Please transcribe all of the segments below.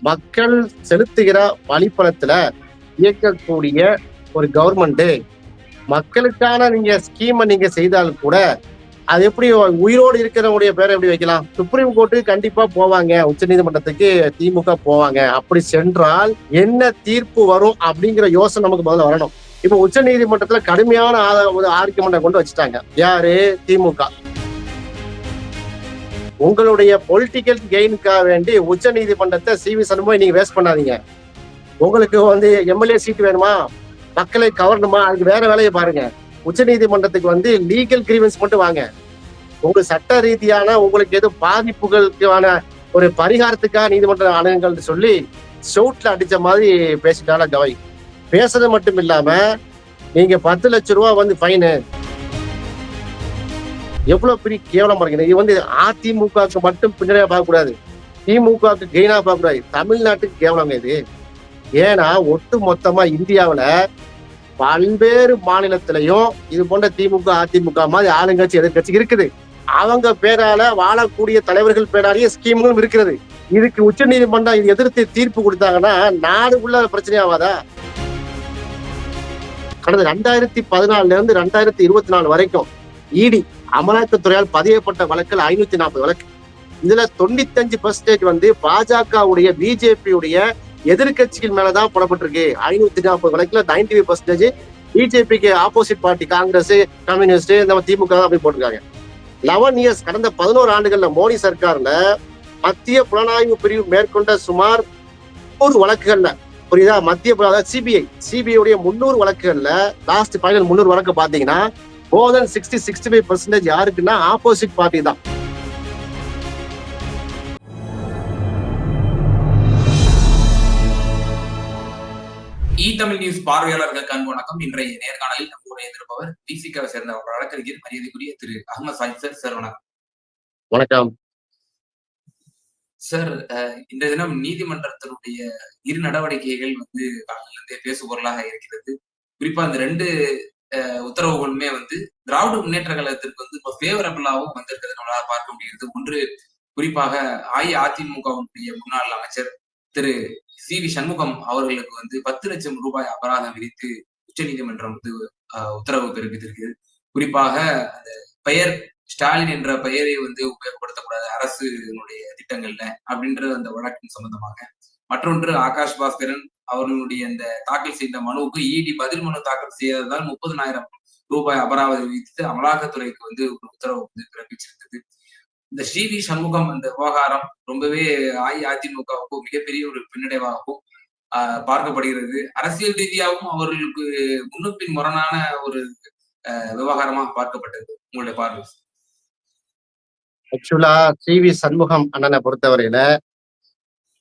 மக்கள் செலுத்துகிற வழிப்பணத்துல இயக்கக்கூடிய ஒரு கவர்மெண்ட் மக்களுக்கான நீங்க ஸ்கீமை நீங்க செய்தாலும் கூட அது எப்படி உயிரோடு இருக்கிறவங்களுடைய பேரை எப்படி வைக்கலாம்? சுப்ரீம் கோர்ட்டு கண்டிப்பா போவாங்க. உச்சநீதிமன்றத்துக்கு திமுக போவாங்க. அப்படி சென்றால் என்ன தீர்ப்பு வரும் அப்படிங்கிற யோசனை நமக்கு முதல்ல வரணும். இப்ப உச்ச நீதிமன்றத்துல கடுமையான ஆர்குமெண்ட்டை கொண்டு வச்சுட்டாங்க. யாரு? திமுக. உங்களுடைய பொலிட்டிக்கல் கெயினுக்காக வேண்டி உச்ச நீதிமன்றத்தை சி வி சண்முகம் நீங்க வேஸ்ட் பண்ணாதீங்க. உங்களுக்கு வந்து எம்எல்ஏ சீட் வேணுமா? மக்களை கவரணுமா? அதுக்கு வேற வேலையை பாருங்க. உச்ச நீதிமன்றத்துக்கு வந்து லீகல் கிரீவன்ஸ் மட்டும் வாங்க. உங்க சட்ட ரீதியான உங்களுக்கு எதுவும் பாதிப்புகளுக்கான ஒரு பரிகாரத்துக்காக நீதிமன்ற அணுகுங்கள்னு சொல்லி ஷவுட்ல அடிச்ச மாதிரி பேசிட்டாலும் கவை பேசுறது மட்டும் இல்லாம நீங்க பத்து லட்ச ரூபா வந்து ஃபைனு எவ்வளவு பெரிய கேவலம் பாருங்க இது வந்து அதிமுகவுக்கு மட்டும் பின்னணியா பார்க்கக்கூடாது. திமுகவுக்கு கெயினா பார்க்கக்கூடாது. தமிழ்நாட்டுக்கு கேவலம் இது. ஏன்னா ஒட்டு மொத்தமா இந்தியாவுல பல்வேறு மாநிலத்திலையும் இது போன்ற திமுக அதிமுக மாதிரி ஆளுங்கட்சி எதிர்கட்சி இருக்குது. அவங்க பேரால வாழக்கூடிய தலைவர்கள் பேராலேயே ஸ்கீம்களும் இருக்கிறது. இதுக்கு உச்ச நீதிமன்றம் இது எதிர்த்து தீர்ப்பு கொடுத்தாங்கன்னா நாடு பிரச்சனை ஆகாதா? கடந்த ரெண்டாயிரத்தி பதினாலுல இருந்து ரெண்டாயிரத்தி இருபத்தி நாலு வரைக்கும் இடி அமலாக்கத்துறையால் பதியப்பட்ட வழக்கில் ஐநூத்தி நாற்பது வழக்கு. இதுல தொண்ணூத்தி அஞ்சு பர்சன்டேஜ் வந்து பாஜகவுடைய பிஜேபியுடைய எதிர்கட்சிகள் மேலதான் போடப்பட்டிருக்கு. ஐநூத்தி நாற்பது வழக்குல நைன்டி ஃபைவ் பர்சன்டேஜ் பிஜேபிக்கு ஆப்போசிட் பார்ட்டி காங்கிரஸ் கம்யூனிஸ்ட் இந்த திமுக அப்படி போட்டிருக்காங்க. லெவன் இயர்ஸ் கடந்த பதினோரு ஆண்டுகள்ல மோடி சர்க்கார்ல மத்திய புலனாய்வு பிரிவு மேற்கொண்ட சுமார் நூறு வழக்குகள்ல புரியுதா? மத்திய சிபிஐ சிபிஐ உடைய முன்னூறு வழக்குகள்ல லாஸ்ட் ஃபைனல் முன்னூறு வழக்கு பாத்தீங்கன்னா more then sixty sixty five percentage யாருக்குன்னா ஆப்போசிட் பார்ட்டி தான். இ தமிழ் நியூஸ் பார்வையாளர்களுக்கு அன்பு வணக்கம். இன்றைய நேர்காணலில் நம்முடைய இருப்பவர் டிசிகாவை சேர்ந்த ஒரு வழக்கறிஞர் மரியாதைக்குரிய திரு அகமது சாஹிப் சார். சார் வணக்கம். வணக்கம். சார் இந்த தினம் நீதிமன்றத்தினுடைய இரு நடவடிக்கைகள் வந்து காலையிலிருந்தே பேசுபொருளாக இருக்கிறது. குறிப்பா அந்த ரெண்டு உத்தரவுகளுமே வந்து திராவிட முன்னேற்ற கழகத்திற்கு வந்து ரொம்ப ஃபேவரபிளாகவும் வந்திருக்கிறது நம்மளால பார்க்க முடிகிறது. ஒன்று குறிப்பாக அஇஅதிமுகவுடைய முன்னாள் அமைச்சர் திரு சி. வி. சண்முகம் அவர்களுக்கு வந்து பத்து லட்சம் ரூபாய் அபராதம் விதித்து உச்ச நீதிமன்றம் வந்து உத்தரவு பிறப்பித்திருக்கிறது. குறிப்பாக அந்த பெயர் ஸ்டாலின் என்ற பெயரை வந்து உபயோகப்படுத்தக்கூடாது. அரசுடைய திட்டங்கள்ல அப்படின்ற அந்த வழக்கின் சம்பந்தமாக. மற்றொன்று ஆகாஷ் பாஸ்கரன் அவர்களுடைய அந்த தாக்கல் செய்த மனுவுக்கு இடி பதில் மனு தாக்கல் செய்யாததால் முப்பதனாயிரம் ரூபாய் அபராதம் விதித்து அமலாக்கத்துறைக்கு வந்து ஒரு உத்தரவு வந்து பிறப்பிச்சிருந்தது. இந்த ஸ்ரீவி சண்முகம் அந்த விவகாரம் ரொம்பவே அஇஅதிமுகவுக்கும் மிகப்பெரிய ஒரு பின்னடைவாகவும் பார்க்கப்படுகிறது. அரசியல் ரீதியாகவும் அவர்களுக்கு முன்னுப்பின் முரணான ஒரு விவகாரமா பார்க்கப்பட்டது. உங்களுடைய பார்வை. ஆக்சுவலா சி வி சண்முகம் அண்ணனை பொறுத்தவரையில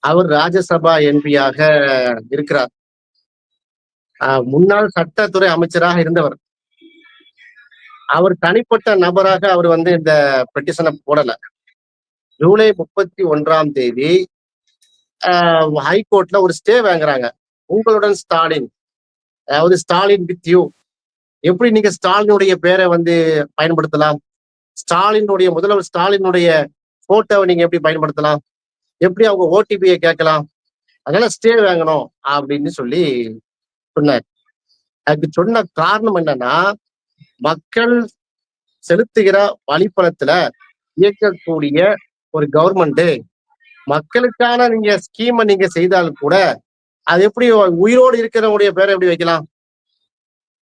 அவர் ராஜ்யசபா எம்பியாக இருக்கிறார். முன்னாள் சட்டத்துறை அமைச்சராக இருந்தவர். அவர் தனிப்பட்ட நபராக அவர் வந்து இந்த பெட்டிஷனை போடல. ஜூலை முப்பத்தி ஒன்றாம் தேதி ஹைகோர்ட்ல ஒரு ஸ்டே வாங்குறாங்க. உங்களுடன் ஸ்டாலின். அதாவது ஸ்டாலின் வித் யூ எப்படி நீங்க ஸ்டாலினுடைய பேரை வந்து பயன்படுத்தலாம்? ஸ்டாலினுடைய முதல்வர் ஸ்டாலினுடைய போட்டோவை நீங்க எப்படி பயன்படுத்தலாம்? எப்படி அவங்க ஓடிபியை கேட்கலாம்? அதனால ஸ்டே வாங்கணும் அப்படின்னு சொல்லி சொன்னார். அதுக்கு சொன்ன காரணம் என்னன்னா மக்கள் செலுத்துகிற வழிப்பணத்துல இயக்கக்கூடிய ஒரு கவர்மெண்ட் மக்களுக்கான நீங்க ஸ்கீமை நீங்க செய்தாலும் கூட அது எப்படி உயிரோடு இருக்கிறவங்களுடைய பேரை எப்படி வைக்கலாம்?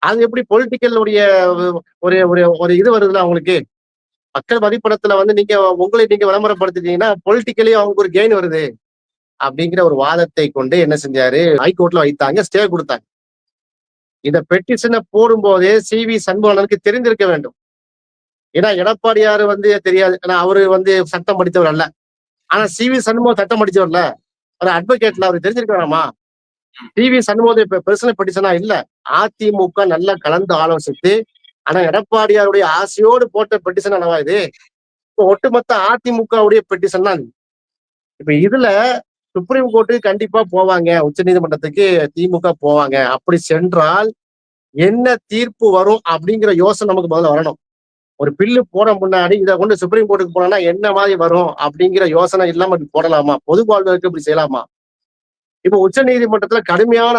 அது எப்படி பொலிட்டிக்கலுடைய ஒரு ஒரு ஒரு இது வருதுல்ல அவங்களுக்கு? மக்கள் மதிப்பணத்துல வந்து நீங்க உங்களை நீங்க விளம்பரப்படுத்திட்டீங்கன்னா பொலிட்டிக்கலி அவங்களுக்கு ஒரு கெயின் வருது. அப்படிங்கிற ஒரு வாதத்தை கொண்டு என்ன செஞ்சாரு? ஹைகோர்ட்ல வைத்தாங்க ஸ்டே கொடுத்தாங்க. இந்த பெட்டிஷனை போடும்போதே சி வி சண்முகனுக்கு தெரிந்திருக்க வேண்டும். ஏன்னா எடப்பாடியார் வந்து தெரியாது. ஏன்னா அவரு வந்து சட்டம் படித்தவர் அல்ல. ஆனா சி வி சண்முகம் சட்டம் படித்தவர்ல. ஒரு அட்வொகேட்ல அவர் தெரிஞ்சிருக்கிறாமா சி வி சண்முகம் இப்ப பெர்சனல் பெட்டிஷனா இல்ல. அதிமுக நல்லா கலந்து ஆலோசித்து ஆனா எடப்பாடியாருடைய ஆசையோடு போட்ட பெட்டிஷன் என்னவா இது? ஒட்டுமொத்த அதிமுகவுடைய பெட்டிஷன் தான் இப்ப இதுல சுப்ரீம் கோர்ட்டு கண்டிப்பா போவாங்க. உச்ச நீதிமன்றத்துக்கு திமுக போவாங்க. அப்படி சென்றால் என்ன தீர்ப்பு வரும் அப்படிங்கிற யோசனை நமக்கு முதல்ல வரணும். ஒரு பில்லு போட முன்னாடி இதை கொண்டு சுப்ரீம் கோர்ட்டுக்கு போனோம்னா என்ன மாதிரி வரும் அப்படிங்கிற யோசனை இல்லாம போடலாமா? பொது வாழ்வுக்கு இப்படி செய்யலாமா? இப்ப உச்ச நீதிமன்றத்துல கடுமையான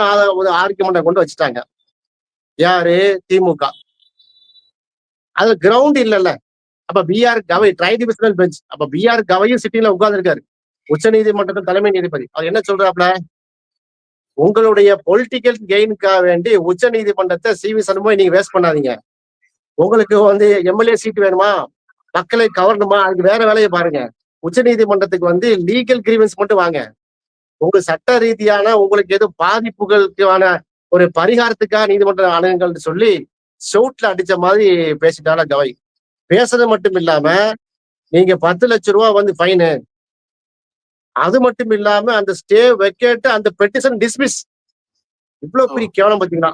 ஆர்குமெண்ட்டை கொண்டு வச்சுட்டாங்க. யாரு? திமுக. அது கிரவுண்ட் இல்லைல்ல. அப்ப பிஆர் கவை ட்ரை டிவிஷனல் பெஞ்ச் அப்ப பிஆர் கவையும் சிட்டில உட்கார்ந்துருக்காரு. உச்ச நீதிமன்றத்தின் தலைமை நீதிபதி. அவர் என்ன சொல்றாப்ல உங்களுடைய பொலிட்டிக்கல் கெயினுக்காக வேண்டி உச்ச நீதிமன்றத்தை சி வி சண்முகம் நீங்க வேஸ்ட் பண்ணாதீங்க. உங்களுக்கு வந்து எம்எல்ஏ சீட் வேணுமா? மக்களை கவரணுமா? அதுக்கு வேற வேலையை பாருங்க. உச்ச நீதிமன்றத்துக்கு வந்து லீகல் கிரீவன்ஸ் மட்டும் வாங்க. உங்க சட்ட ரீதியான உங்களுக்கு எதுவும் பாதிப்புகளுக்கான ஒரு பரிகாரத்துக்காக நீதிமன்ற அணுகுங்கள்னு சொல்லி ஷவுட்ல அடிச்ச மாதிரி பேசிட்டால கவை பேசுறது மட்டும் இல்லாம நீங்க பத்து லட்ச ரூபா வந்து ஃபைனு அது மட்டும் இல்லாம அந்த ஸ்டே வெக்கேட் அந்த பெட்டிஷன் டிஸ்மிஸ் இவ்வளவு பெரிய கேவலம் பாத்தீங்கன்னா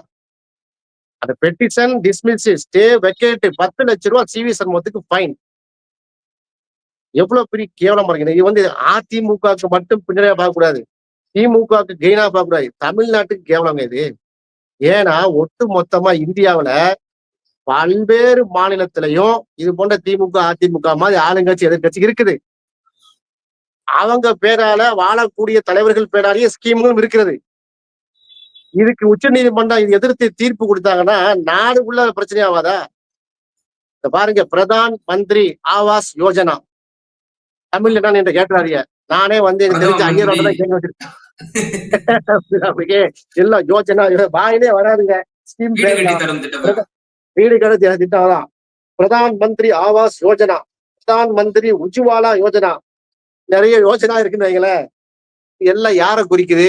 அந்த பெட்டிஷன் டிஸ்மிஸ் ஸ்டே வெக்கேட் பத்து லட்ச ரூபா சிவி சண்முகத்துக்கு ஃபைன் எவ்வளவு பெரிய கேவலம் பாருங்க இது வந்து அதிமுகவுக்கு மட்டும் பின்னணியா பார்க்க கூடாது திமுகவுக்கு கெயினா பார்க்க கூடாது தமிழ்நாட்டுக்கு கேவலங்க இது. ஏன்னா ஒட்டு மொத்தமா இந்தியாவுல பல்வேறு மாநிலத்திலையும் இது போன்ற திமுக அதிமுக மாதிரி ஆளுங்கட்சி எதிர்கட்சி இருக்குது. அவங்க பேரால வாழக்கூடிய தலைவர்கள் பேராலேயே ஸ்கீம்களும் இருக்கிறது. இதுக்கு உச்ச நீதிமன்றம் இது எதிர்த்து தீர்ப்பு கொடுத்தாங்கன்னா நாடு பிரச்சனை ஆகாதா? இந்த பாருங்க பிரதான் மந்திரி ஆவாஸ் யோஜனா. தமிழ்ல என்ன என்று கேட்டாரிய நானே வந்து எனக்கு தெரிஞ்ச பிரதம ஐயரோட தான் கேட்க வச்சிருக்கேன். எல்லாம் யோஜனா வாயிலே வராதுங்க. ஸ்கீம் வீடு கட்டி திட்டம்? தான் பிரதான் மந்திரி ஆவாஸ் யோஜனா. பிரதான் மந்திரி உஜ்வாலா யோஜனா. நிறைய யோஜனா இருக்குன்னு வைங்களேன். எல்லாம் யார குறிக்குது?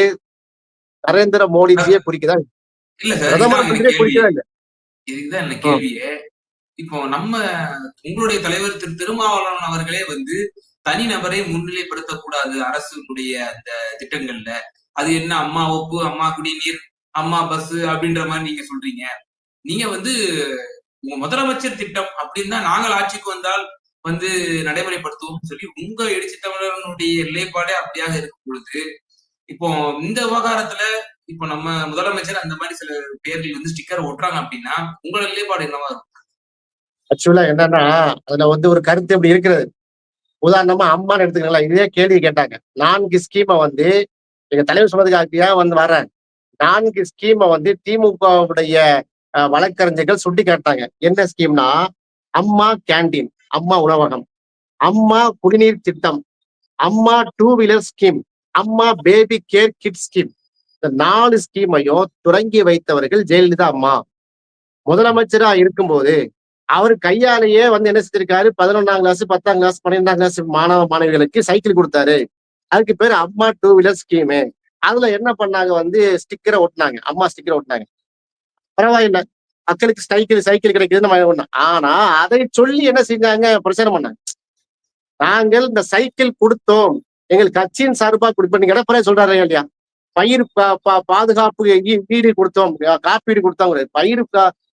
நரேந்திர மோடிஜியே குறிக்குதா? பிரதமர் மந்திரியே கேள்வி. குறிக்குதா இல்ல. இதுதான் கேள்வியே. இப்போ நம்ம உங்களுடைய தலைவர் திரு. திருமாவளவன் அவர்களே வந்து தனிநபரை முன்னிலைப்படுத்தக்கூடாது அரசுடைய அந்த திட்டங்கள்ல. அது என்ன அம்மா ஒப்பு அம்மா குடிநீர் அம்மா பஸ் அப்படின்ற மாதிரி நீங்க சொல்றீங்க. நீங்க வந்து உங்க முதலமைச்சர் திட்டம் அப்படின்னு தான் நாங்கள் ஆட்சிக்கு வந்தால் வந்து நடைமுறைப்படுத்துவோம் சொல்லி உங்க எழுச்சி தமிழர்களுடைய நிலைப்பாடே அப்படியாக இருக்கும் பொழுது இப்போ இந்த விவகாரத்துல இப்போ நம்ம முதலமைச்சர் அந்த மாதிரி சில பேர்கள் வந்து ஸ்டிக்கர் ஓட்டுறாங்க அப்படின்னா உங்களோட நிலைப்பாடு என்னவா இருக்கும்? ஆக்சுவலா என்னன்னா அதுல வந்து ஒரு கருத்து அப்படி இருக்கிறது. உதாரணமா அம்மான்னு எடுத்துக்கலாம் இதே கேள்வி கேட்டாங்க. நான்கு ஸ்கீமை வந்து எங்க தலைவர் சொன்னதுக்காக வந்து வரேன் நான்கு ஸ்கீமை வந்து திமுகவுடைய அஹ், வழக்கறிஞர்கள் சுட்டி காட்டாங்க என்ன ஸ்கீம்னா அம்மா கேண்டீன் அம்மா உணவகம் அம்மா குடிநீர் திட்டம் Amma two wheeler scheme Amma baby care kit scheme இந்த நாலு ஸ்கீமையும் தொடங்கி வைத்தவர்கள் ஜெயலலிதா அம்மா. முதலமைச்சரா இருக்கும்போது அவர் கையாலேயே வந்து என்ன செஞ்சிருக்காரு? பதினொன்றாம் கிளாஸ் பத்தாம் கிளாஸ் பன்னிரெண்டாம் கிளாஸ் மாணவ மாணவிகளுக்கு சைக்கிள் கொடுத்தாரு. அதுக்கு பேர் அம்மா டூ வீலர் ஸ்கீமு அதுல என்ன பண்ணாங்க வந்து ஸ்டிக்கரை ஒட்டினாங்க. அம்மா ஸ்டிக்கரை ஒட்டினாங்க. பரவாயில்ல. மக்களுக்கு சைக்கிள் சைக்கிள் கிடைக்குதுன்னு நம்ம ஒண்ணு. ஆனா அதை சொல்லி என்ன செஞ்சாங்க? பிரச்சாரம் பண்ணாங்க. நாங்கள் இந்த சைக்கிள் கொடுத்தோம். எங்கள் கட்சியின் சார்பா கொடுப்போம் நீங்க எடப்பாடி சொல்றாரு இல்லையா? பயிர் பாதுகாப்பு வீடு கொடுத்தோம். காப்பீடு கொடுத்தோம். பயிர்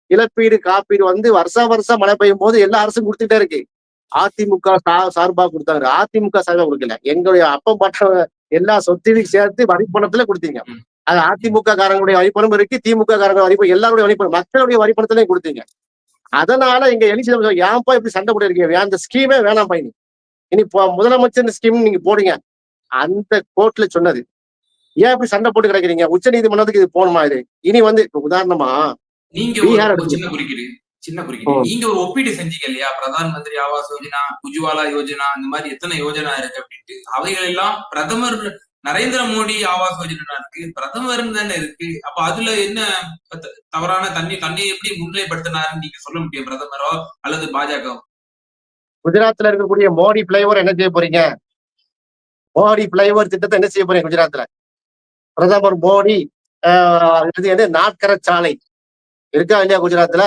இழப்பீடு காப்பீடு வந்து வருஷா வருஷம் மழை பெய்யும் போது எல்லா அரசும் கொடுத்துட்டே இருக்கு. அதிமுக சா- சார்பா கொடுத்தாங்க. அதிமுக சார்பா கொடுக்கல. எங்களுடைய அப்பம் பட்ட எல்லா சொத்தையும் சேர்த்து வரிப்பணத்துல கொடுத்தீங்க. அது அதிமுக காரங்களுடைய வரிப்பணம் இருக்கு திமுக காரங்க வரிப்பணம் எல்லாருடைய வரிப்பணம் மக்களுடைய வரிப்பணத்திலையும் கொடுத்தீங்க. அதனால எங்க எழுச்சி தமிழர் ஏன்பா இப்படி சண்டை போட்டு இருக்கீங்க? அந்த ஸ்கீமே வேணாம் பயணி இனி. முதலமைச்சர் ஸ்கீம் நீங்க போடுங்க. அந்த கோர்ட்ல சொன்னது. ஏன் இப்படி சண்டை போட்டு கிடக்குறீங்க? உச்ச நீதிமன்றத்துக்கு இது போகணுமா இது? இனி வந்து இப்ப உதாரணமா நீங்க ஒரு. சின்ன குறுக்கீடு சின்ன குறுக்கீடு. நீங்க ஒரு ஒப்பீடு செஞ்சீங்க இல்லையா பிரதான் மந்திரி ஆவாஸ் யோஜனா உஜ்வாலா யோஜனா இந்த மாதிரி எத்தனை யோஜனா இருக்கு அப்படின்ட்டு. அவைகள் எல்லாம் பிரதமர் நரேந்திர மோடி ஆவாஸ் யோஜனா இருக்கு பிரதமர் தானே இருக்கு. அப்ப அதுல என்ன தவறான தண்ணி தண்ணியை எப்படி முன்னிலைப்படுத்தினாருன்னு நீங்க சொல்ல முடியும் பிரதமரோ அல்லது பாஜக குஜராத்ல இருக்கக்கூடிய மோடி பிளைஓவர் என்ன செய்ய போறீங்க? மோடி பிளைஓவர் திட்டத்தை என்ன செய்ய போறீங்க குஜராத்ல? பிரதமர் மோடி நாட்கர சாலை இருக்கா இல்லையா குஜராத்ல?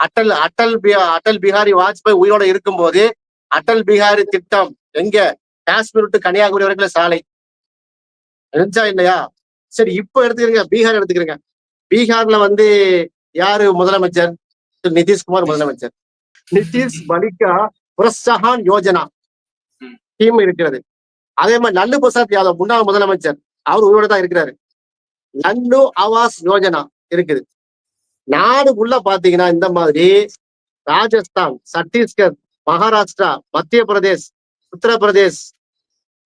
அட்டல் அட்டல் அட்டல் பிஹாரி வாஜ்பாய் உயிரோட இருக்கும்போது அட்டல் பிஹாரி திட்டம் எங்க? காஷ்மீர் டு கன்னியாகுமரி வரைக்கும் சாலை. இருந்துச்சா இல்லையா? சரி இப்ப எடுத்துக்கிறீங்க. பீகார் எடுத்துக்கிறீங்க. பீகார்ல வந்து யாரு முதலமைச்சர்? நிதிஷ்குமார் முதலமைச்சர். நிதிஷ் பலிகா புரஸ்தகான் யோஜனா டீம் இருக்கிறது. அதே மாதிரி லல்லு பிரசாத் யாதவ் முன்னாள் முதலமைச்சர் அவர் உயிரோட தான் இருக்கிறாரு. லல்லு ஆவாஸ் யோஜனா இருக்குது. நாடுக்குள்ள பாத்தீங்கன்னா இந்த மாதிரி ராஜஸ்தான் சத்தீஸ்கர் மகாராஷ்டிரா மத்திய பிரதேஷ் உத்தரப்பிரதேஷ்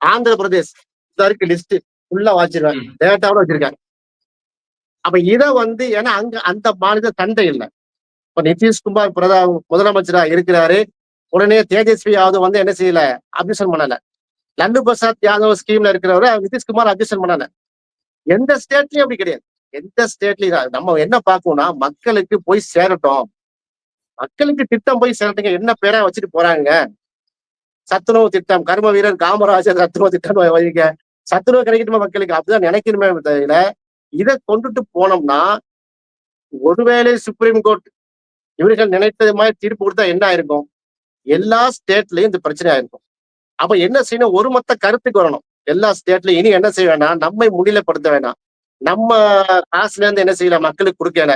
ஆந்திர பிரதேஷ் இருக்கு லிஸ்ட் ஃபுல்லா வாச்சிருவேன் ம். டேட்டாவோட வச்சிருக்கேன் அப்ப இத வந்து ஏன்னா அங்க அந்த மாநில சண்டை இல்லை. இப்ப நிதிஷ்குமார் பிரதா முதலமைச்சரா இருக்கிறாரு. உடனே தேஜஸ்வி யாதவ் வந்து என்ன செய்யல? அப்ஜெக்ஷன் பண்ணல. லல்லு பிரசாத் யாதவ் ஸ்கீம்ல இருக்கிறவரு நிதிஷ்குமார் அப்ஜெக்ஷன் பண்ணல. எந்த ஸ்டேட்லயும் அப்படி கிடையாது. எந்த ஸ்டேட்லயும் நம்ம என்ன பார்க்கணும்னா மக்களுக்கு போய் சேரட்டும். மக்களுக்கு திட்டம் போய் சேரட்டுங்க. என்ன பேரா வச்சுட்டு போறாங்க? சத்துணவு திட்டம் கர்ம வீரர் காமராஜர் சத்துணவு திட்டம் வைங்க சத்துணவு கிடைக்கட்டுமா மக்களுக்கு? அப்படிதான் நினைக்கணுமே தவிர இதை கொண்டுட்டு போனோம்னா ஒருவேளை சுப்ரீம் கோர்ட் இவர்கள் நினைத்தது மாதிரி தீர்ப்பு கொடுத்தா என்ன ஆயிருக்கும்? எல்லா ஸ்டேட்லயும் இந்த பிரச்சனை ஆயிருக்கும். அப்ப என்ன செய்யணும்? ஒரு மொத்த கருத்துக்கு வரணும். எல்லா ஸ்டேட்லயும் இனி என்ன செய்ய வேணாம்? நம்மை முடியலப்படுத்த வேணாம். நம்ம காசுல இருந்து என்ன செய்யலாம் மக்களுக்கு கொடுக்கல.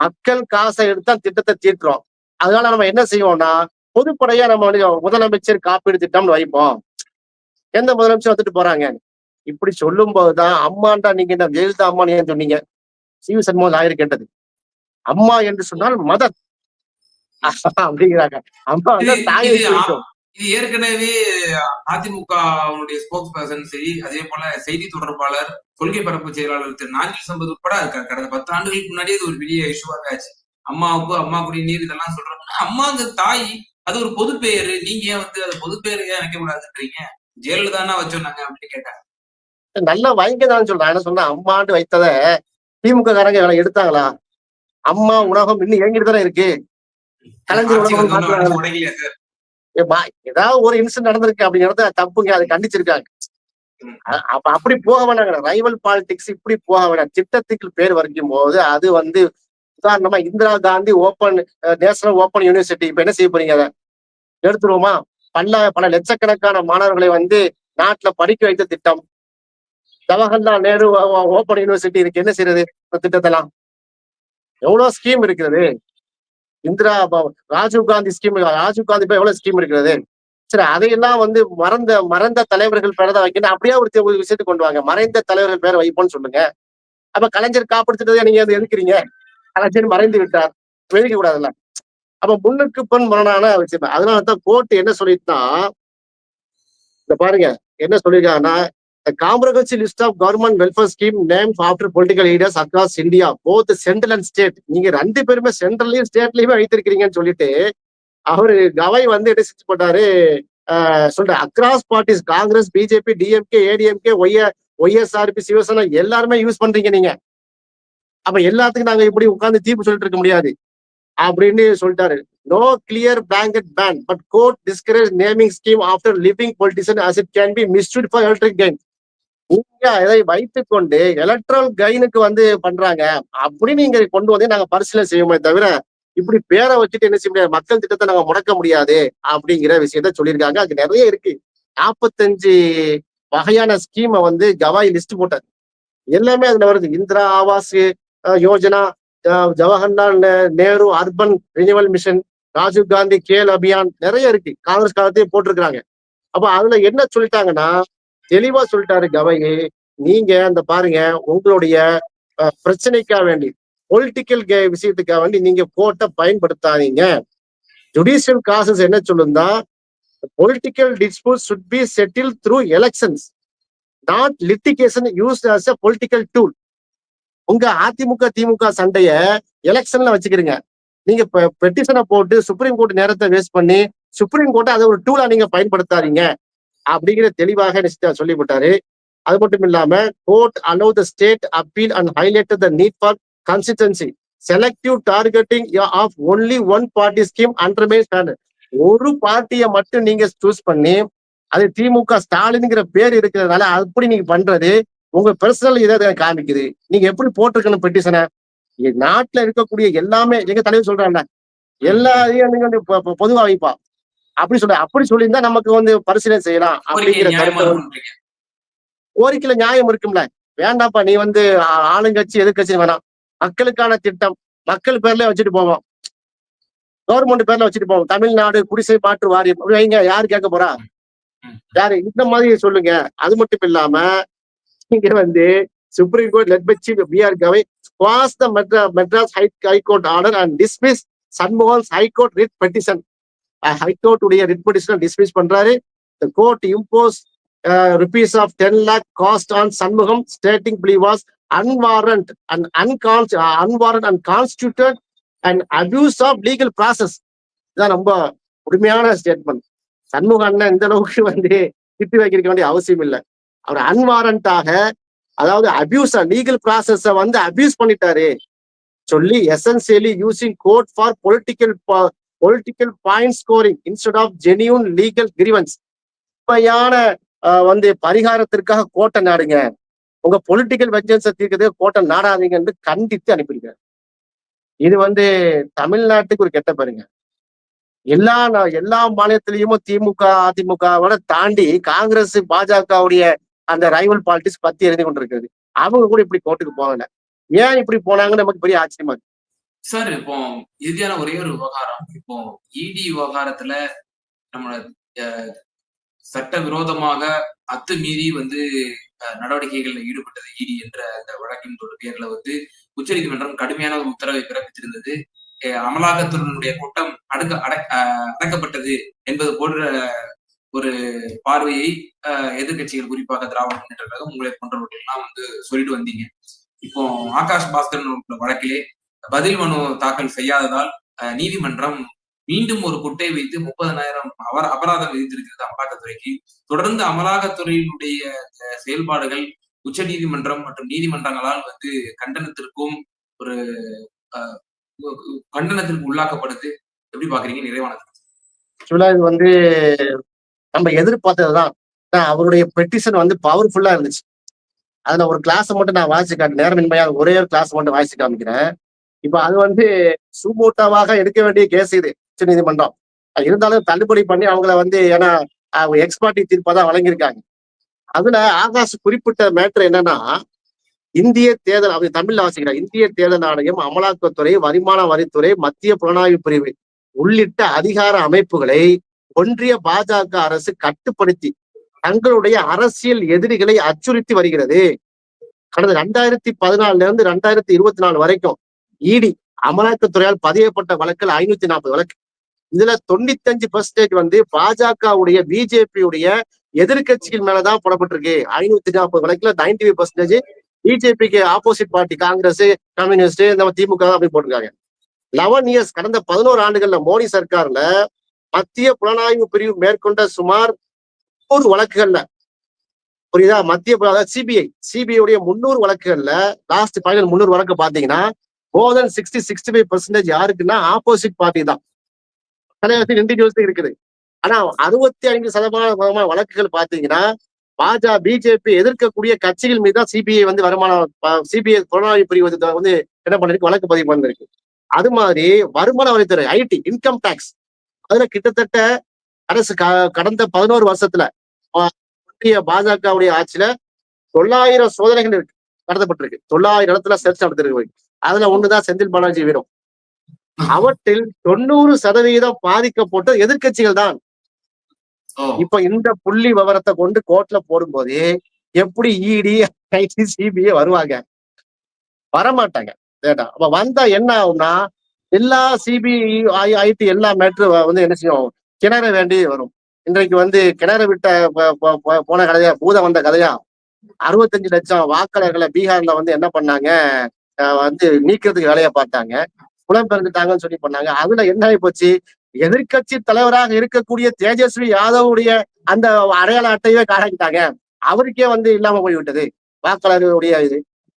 மக்கள் காசை எடுத்தா திட்டத்தை தீர்க்கிறோம் அதனால நம்ம என்ன செய்வோம்னா பொதுப்படையா நம்ம முதலமைச்சர் காப்பீடு திட்டம்னு வைப்போம். எந்த முதலமைச்சர் வந்துட்டு போறாங்க? இப்படி சொல்லும் போதுதான் அம்மாண்டா நீங்க என்ன ஜெயலலிதா அம்மா ஏன் சொன்னீங்க? சிவி சண்முகம் நாயர் கேட்டது. அம்மா என்று சொன்னால் மதர். அப்படிங்கிறாங்க. அம்மா தாயை இது ஏற்கனவே அதிமுக அவனுடைய ஸ்போக்ஸ் பர்சன் சரி அதே போல செய்தி தொடர்பாளர் கொள்கை பரப்பு செயலாளர் திரு நாஞ்சில் சம்பத் உட்பட கடந்த பத்து ஆண்டுகளுக்கு முன்னாடியே இது ஒரு பெரிய இஷ்யூவாக ஆச்சு. அம்மாவுக்கு அம்மா குடி நீர் இதெல்லாம் சொல்றாங்க அம்மாங்க தாய் அது ஒரு பொது பெயரு நீங்க ஏன் வந்து அது பொது பெயர் ஏன் வைக்க கூடாதுன்றீங்க? ஜெயலலிதானா வச்சோன்னாங்க அப்படின்னு கேட்டாங்க. நல்லா வைங்கதான் சொல்றேன். என்ன சொன்னா அம்மாண்டு வைத்தத திமுக காரங்க எடுத்தாங்களா? அம்மா உலகம் இன்னும் இயங்கிட்டு தானே இருக்கு. கலைஞர் ஆட்சி ஏதாவது ஒரு இன்சிடென்ட் நடந்திருக்கு அப்படிங்கறத தப்புங்க அதை கண்டிச்சிருக்காங்க. அப்ப அப்படி போக வேணாங்க. ரைவல் பாலிடிக்ஸ் இப்படி போக வேணாம். திட்டத்துக்கு பேர் வரைக்கும் போது அது வந்து உதாரணமா Indira Gandhi open national open university இப்ப என்ன செய்ய போறீங்க அதை? எடுத்துருவோமா? பல பல லட்சக்கணக்கான மாணவர்களை வந்து நாட்டுல படிக்க வைத்த திட்டம். ஜவஹர்லால் நேரு ஓப்பன் யூனிவர்சிட்டி இருக்கு என்ன செய்யறது? இந்த திட்டத்தெல்லாம். எவ்வளவு ஸ்கீம் இருக்கிறது? இந்திரா ராஜீவ் காந்தி ஸ்கீம் ராஜீவ் காந்தி இப்ப எவ்வளவு ஸ்கீம் இருக்கிறது? சரி அதையெல்லாம் வந்து மறந்த மறந்த தலைவர்கள் பேரை தான் வைக்கணும். அப்படியே ஒரு விஷயத்தை கொண்டு வாங்க. மறைந்த தலைவர்கள் பேரை வைப்போம்னு சொல்லுங்க. அப்ப கலைஞர் காப்படுத்திட்டதை நீங்க அதை எதுக்குறீங்க? கலைஞர் மறைந்து விட்டார். வெளிக்க கூடாதுல்ல அப்ப முன்னுக்கு பெண் முரணான விஷயம் அதனால தான் கோர்ட் என்ன சொல்லிட்டுனா இந்த பாருங்க. என்ன சொல்லிருக்காங்கன்னா list of government welfare scheme name after political leaders across India both central and state நீங்க ரெண்டு பேருமே சென்ட்ரல்லையும் ஸ்டேட்லயுமே வைத்திருக்கிறீங்கன்னு சொல்லிட்டு அவரு கவை வந்து என்ன செஞ்சு போட்டாரு? ஆஹ் சொல்ற across parties Congress BJP DMK ADMK ஒய்ய YSRP Shiv Sena எல்லாருமே யூஸ் பண்றீங்க நீங்க. அப்ப எல்லாத்துக்கும் நாங்க இப்படி உட்கார்ந்து தீர்ப்பு சொல்லிட்டு இருக்க முடியாது. அப்படின்னு சொல்லிட்டாரு. No clear blanket ban but court discourage naming scheme after living politician as it can be misused for electric gain நீங்க இதை வைத்துக் கொண்டு எலக்ட்ரல் கைனுக்கு வந்து பண்றாங்க அப்படி நீங்க கொண்டு வந்து நாங்க பரிசீலனை செய்யுமே தவிர இப்படி பேரை வச்சுட்டு என்ன செய்ய முடியாது? மக்கள் திட்டத்தை நாங்க முடக்க முடியாது அப்படிங்கிற விஷயத்த சொல்லியிருக்காங்க. அது நிறைய இருக்கு. நாற்பத்தஞ்சு வகையான ஸ்கீமை வந்து கவாய் லிஸ்ட் போட்டார். எல்லாமே அதுல வருது. Indira Awas Yojana Jawaharlal Nehru urban renewal mission Rajiv Gandhi Khel Abhiyan நிறைய இருக்கு. காங்கிரஸ் காலத்தையே போட்டிருக்கிறாங்க. அப்ப அதுல என்ன சொல்லிட்டாங்கன்னா தெளிவா சொல்லிட்டாரு கவகி. நீங்க அந்த பாருங்க உங்களுடைய பிரச்சனைக்காக வேண்டி பொலிட்டிக்கல் விஷயத்துக்காக வேண்டி நீங்க கோர்ட்டை பயன்படுத்தாதீங்க. ஜுடிஷியல் காசஸ் என்ன சொல்லுந்தா political dispute should be settle through elections not litigation use as a political tool உங்க அதிமுக திமுக சண்டைய எலெக்ஷன்ல வச்சுக்கிறீங்க நீங்க பெட்டிஷனை போட்டு சுப்ரீம் கோர்ட் நேரத்தை வேஸ்ட் பண்ணி சுப்ரீம் கோர்ட்டை அதை ஒரு டூலா நீங்க பயன்படுத்தாதீங்க. அப்படிங்கிற தெளிவாக சொல்லிவிட்டாரு. அது மட்டும் இல்லாம court allow the state appeal and highlight the need for consistency selective targeting of only one party scheme undermine standard ஒரு பார்ட்டியை மட்டும் நீங்க சூஸ் பண்ணி அது திமுக ஸ்டாலின்ங்கிற பேர் இருக்கிறதுனால அப்படி நீங்க பண்றது உங்க பர்சனல் இதை காமிக்குது. நீங்க எப்படி போட்டிருக்கணும் பெட்டிஷனை நாட்டுல இருக்கக்கூடிய எல்லாமே எங்க தலைவர் சொல்றாங்க எல்லாரையும் நீங்க வந்து பொதுவா வைப்பா அப்படி சொல்ற அப்படி சொல்லியிருந்தா நமக்கு வந்து பரிசீலனை செய்யலாம் அப்படிங்கிற கருத்தை கோரிக்கையில நியாயம் இருக்கும்ல. வேண்டாப்பா நீ வந்து ஆளுங்கட்சி எதிர்கட்சி வேணாம். மக்களுக்கான திட்டம் மக்கள் பேர்ல வச்சுட்டு போவோம். கவர்மெண்ட் பேர்ல வச்சுட்டு போவோம். தமிழ்நாடு குடிசை மாற்று வாரியம். வைங்க யாரு கேட்க போறா. யாரு? இந்த மாதிரி சொல்லுங்க. அது மட்டும் இல்லாம இங்க வந்து supreme court led by chief BR Gavai quash the Madras Madras high high court order and dismiss Shanmugam's high court writ petition high court உடைய ரிட் பெட்டிஷன் டிஸ்மிஸ் பண்றாரு. The court impose rupees of 10 lakh cost on Sanmugam stating plea unwarranted and and uncon- and unwarranted and constituted of legal process இதான் ரொம்ப உண்மையான statement Shanmuga அண்ணன் இந்த அளவுக்கு வந்து திட்டி வைக்க வேண்டிய அவசியம் இல்லை. அவர் அன்வாரண்டாக அதாவது அபியூஸ் லீகல் ப்ராசஸ வந்து அபியூஸ் பண்ணிட்டாரு. சொல்லி essentially using court for political political point scoring instead of genuine legal grievance உண்மையான ஆஹ், வந்து பரிகாரத்திற்காக கோட்டை நாடுங்க. உங்க பொலிட்டிக்கல் வெஞ்சன்ஸை தீர்க்கிறதுக்கு கோட்டை நாடாதீங்கன்னு கண்டித்து அனுப்பியிருக்காரு. இது வந்து தமிழ்நாட்டுக்கு ஒரு கெட்ட பேருங்க. எல்லா எல்லா மாநிலத்திலயுமே திமுக அதிமுகவோட தாண்டி காங்கிரஸ் பாஜகவுடைய அந்த ரைவல் பாலிட்டிக்ஸ் பத்தி எழுதி கொண்டிருக்கிறது. அவங்க கூட இப்படி கோர்ட்டுக்கு போகல. ஏன் இப்படி போனாங்கன்னு நமக்கு பெரிய ஆச்சரியமா இருக்கு. சார் இப்போ இறுதியான ஒரே ஒரு விவகாரம். இப்போ இடி விவகாரத்துல நம்ம சட்ட விரோதமாக அத்துமீறி வந்து நடவடிக்கைகளில் ஈடுபட்டது இடி என்ற அந்த வழக்கின் ஒரு பேர்ல வந்து உச்சநீதிமன்றம் கடுமையான ஒரு உத்தரவை பிறப்பித்திருந்தது. அமலாக்கத்துறையினுடைய கூட்டம் அடுக்க அடக் அடக்கப்பட்டது என்பது போன்ற ஒரு பார்வையை எதிர்கட்சிகள் எதிர்க்கட்சிகள் குறிப்பாக திராவிட முன்னேற்ற கழகம் உங்களை போன்றவர்கள் எல்லாம் வந்து சொல்லிட்டு வந்தீங்க. இப்போ ஆகாஷ் பாஸ்கர் உள்ள வழக்கிலே பதில் மனு தாக்கல் செய்யாததால் நீதிமன்றம் மீண்டும் ஒரு குட்டை வைத்து முப்பதனாயிரம் அவர் அபராதம் விதித்திருக்கிறது அமலாக்கத்துறைக்கு. தொடர்ந்து அமலாக்கத்துறையினுடைய செயல்பாடுகள் உச்ச நீதிமன்றம் மற்றும் நீதிமன்றங்களால் வந்து கண்டனத்திற்கும் ஒரு கண்டனத்திற்கு உள்ளாக்கப்படுது. எப்படி பாக்குறீங்க நிறைவானது. ஆக்சுவலா இது வந்து நம்ம எதிர்பார்த்ததுதான். அவருடைய பெட்டிஷன் வந்து பவர்ஃபுல்லா இருந்துச்சு. அதுல ஒரு கிளாஸ் மட்டும் நான் வாசிச்சு காட்டு நேரம் ஒரே ஒரு கிளாஸ் மட்டும் வாசிச்சு காமிக்கிறேன். இப்ப அது வந்து சுமூட்டமாக எடுக்க வேண்டிய கேஸ் இது உச்ச நீதிமன்றம் இருந்தாலும் தள்ளுபடி பண்ணி அவங்கள வந்து ஏன்னா அவங்க எக்ஸ்பார்ட்டி தீர்ப்பா தான் வழங்கியிருக்காங்க. அதுல ஆகாஷ் குறிப்பிட்ட மேட்ரு என்னன்னா இந்திய தேர்தல் அப்படி தமிழ்ல வாசிக்கிறார் இந்திய தேர்தல் ஆணையம் அமலாக்கத்துறை வருமான வரித்துறை மத்திய புலனாய்வு பிரிவு உள்ளிட்ட அதிகார அமைப்புகளை ஒன்றிய பாஜக அரசு கட்டுப்படுத்தி தங்களுடைய அரசியல் எதிரிகளை அச்சுறுத்தி வருகிறது. கடந்த ரெண்டாயிரத்தி பதினாலுல இருந்து ரெண்டாயிரத்தி இருபத்தி நாலு வரைக்கும் இடி அமலாக்கத்துறையால் பதியப்பட்ட வழக்கில் ஐநூத்தி நாற்பது வழக்கு. இதுல தொண்ணூத்தி அஞ்சு பர்சன்டேஜ் வந்து பாஜகவுடைய பிஜேபியுடைய எதிர்கட்சிகள் மேலதான் போடப்பட்டிருக்கு. ஐநூத்தி நாற்பது வழக்குல நைன்டி ஃபைவ் பர்சன்டேஜ் பிஜேபிக்கு ஆப்போசிட் பார்ட்டி காங்கிரஸ் கம்யூனிஸ்ட் இந்த திமுக அப்படி போட்டிருக்காங்க. லெவன் இயர்ஸ் கடந்த பதினோரு ஆண்டுகள்ல மோடி சர்க்கார்ல மத்திய புலனாய்வு பிரிவு மேற்கொண்ட சுமார் நூறு வழக்குகள்ல புரியுதா? மத்திய சிபிஐ சிபிஐ உடைய முன்னூறு வழக்குகள்ல லாஸ்ட் ஃபைனல் முன்னூறு வழக்கு பாத்தீங்கன்னா more then sixty sixty five percentage யாருக்குன்னா ஆப்போசிட் பார்ட்டி தான். தலைவரத்தில் இண்டிவிஜுவல்ஸ் இருக்குது. ஆனா அறுபத்தி ஐந்து சதமானமான வழக்குகள் பாத்தீங்கன்னா பாஜக பிஜேபி எதிர்க்கக்கூடிய கட்சிகள் மீது தான் சிபிஐ வந்து வருமானம் சிபிஐ புலனாய்வு பிரிவு வந்து என்ன பண்ணிருக்கு? வழக்கு பதிவு பண்ணிருக்கு. அது மாதிரி வருமான வரித்துறை ஐடி இன்கம் டாக்ஸ் அதுல கிட்டத்தட்ட அரசு க- கடந்த பதினோரு வருஷத்துல ஒன்றிய பாஜகவுடைய ஆட்சியில தொள்ளாயிரம் சோதனைகள் இருக்கு நடத்தப்பட்டிருக்கு. தொள்ளாயிரம் இடத்துல சர்ச் நடத்திருக்கு அதுல ஒண்ணுதான் செந்தில் பாலாஜி வீரம். அவற்றில் தொண்ணூறு சதவீதம் பாதிக்கப்பட்ட எதிர்க்கட்சிகள் தான். இப்ப இந்த புள்ளி விவரத்தை கொண்டு கோர்ட்ல போடும்போது எப்படி இடி ஐடி சிபிஐ வருவாங்க? வரமாட்டாங்க. கேட்டா அப்ப வந்தா என்ன ஆகும்னா எல்லா சிபிஐ ஐடி எல்லா மேட்ரு வந்து என்ன செய்யும்? கிணற வேண்டி வரும். இன்றைக்கு வந்து கிணறு விட்ட போன கதையா பூதம் வந்த கதையா? அறுபத்தஞ்சு லட்சம் வாக்காளர்களை பீகார்ல வந்து என்ன பண்ணாங்க? வந்து நீக்கிறதுக்கு வேலையை பார்த்தாங்க. புலம்பெயர்ந்துட்டாங்கன்னு சொல்லி பண்ணாங்க. அதுல என்ன ஆகி போச்சு? எதிர்க்கட்சி தலைவராக இருக்கக்கூடிய தேஜஸ்வி யாதவுடைய அந்த அடையாள அட்டையவே காட்டிட்டாங்க அவருக்கே வந்து இல்லாம போய்விட்டது. வாக்காளர்களுடைய இது.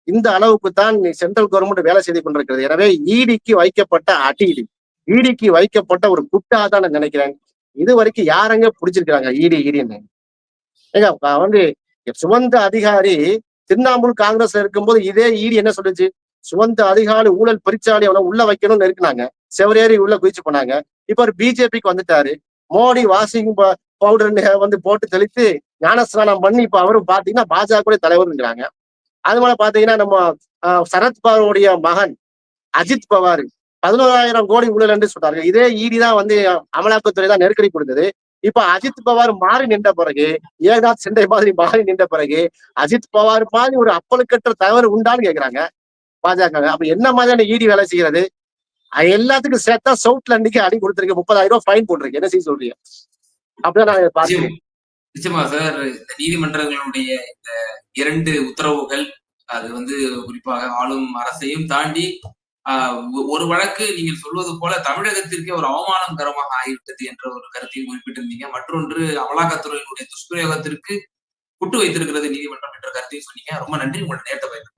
இந்த அளவுக்கு தான் சென்ட்ரல் கவர்மெண்ட் வேலை செய்து கொண்டிருக்கிறது. எனவே ஈடிக்கு வைக்கப்பட்ட அடி இது ஈடிக்கு வைக்கப்பட்ட ஒரு குட்டா தான் நான் நினைக்கிறேன். இது வரைக்கும் யாரங்க பிடிச்சிருக்கிறாங்க? ஈடி ஈடின்னு ஏங்க வந்து சுமந்த அதிகாரி திரிணாமுல் காங்கிரஸ்ல இருக்கும்போது இதே ஈடி என்ன சொல்லுச்சு? சுமந்த அதிகாரி ஊழல் பெருச்சாளி அவனை உள்ள வைக்கணும்னு இருக்குனாங்க செவரேறி உள்ள குதிச்சு போனாங்க. இப்ப ஒரு பிஜேபிக்கு வந்துட்டாரு. மோடி வாஷிங் பவுடர் வந்து போட்டு தெளித்து ஞானஸ்நானம் பண்ணி இப்ப அவரும் பாத்தீங்கன்னா பாஜக தலைவர் இருக்கிறாங்க. அது போல பாத்தீங்கன்னா நம்ம ஆஹ், சரத்பவாருடைய மகன் அஜித் பவார் பதினோராயிரம் கோடி ஊழல் என்று சொல்றாங்க இதே ஈடி தான் வந்து அமலாக்கத்துறை தான் நெருக்கடி கொடுத்தது. இப்ப அஜித் பவார் மாறி நின்ற பிறகு ஏகநாத் சிண்டை மாதிரி மாறி நின்ற பிறகு அஜித் பவார் மாதிரி ஒரு அப்பலுக்கற்ற தவறு உண்டான்னு கேக்குறாங்க. பாஜக அப்ப என்ன மாதிரியான ஈடி வேலை செய்கிறது எல்லாத்துக்கும் சேர்த்தா சவுத்ல அன்னைக்கு அடி கொடுத்துருக்கு முப்பதாயிரம் ரூபாய் ஃபைன் போட்டிருக்கு. என்ன செய்ய சொல்றீங்க? அப்படிதான் நான் நிச்சயமா சார். இந்த நீதிமன்றங்களுடைய இந்த இரண்டு உத்தரவுகள் அது வந்து குறிப்பாக ஆளும் அரசையும் தாண்டி ஆஹ் ஒரு வழக்கு நீங்கள் சொல்வது போல தமிழகத்திற்கே ஒரு அவமானகரமாக ஆகிவிட்டது என்ற ஒரு கருத்தையும் குறிப்பிட்டிருந்தீங்க. மற்றொன்று அமலாக்கத்துறையினுடைய துஷ்பிரயோகத்திற்கு குட்டு வைத்திருக்கிறது நீதிமன்றம் என்ற கருத்தையும் சொன்னீங்க. ரொம்ப நன்றி. உங்களோட நேரத்தை பயணம்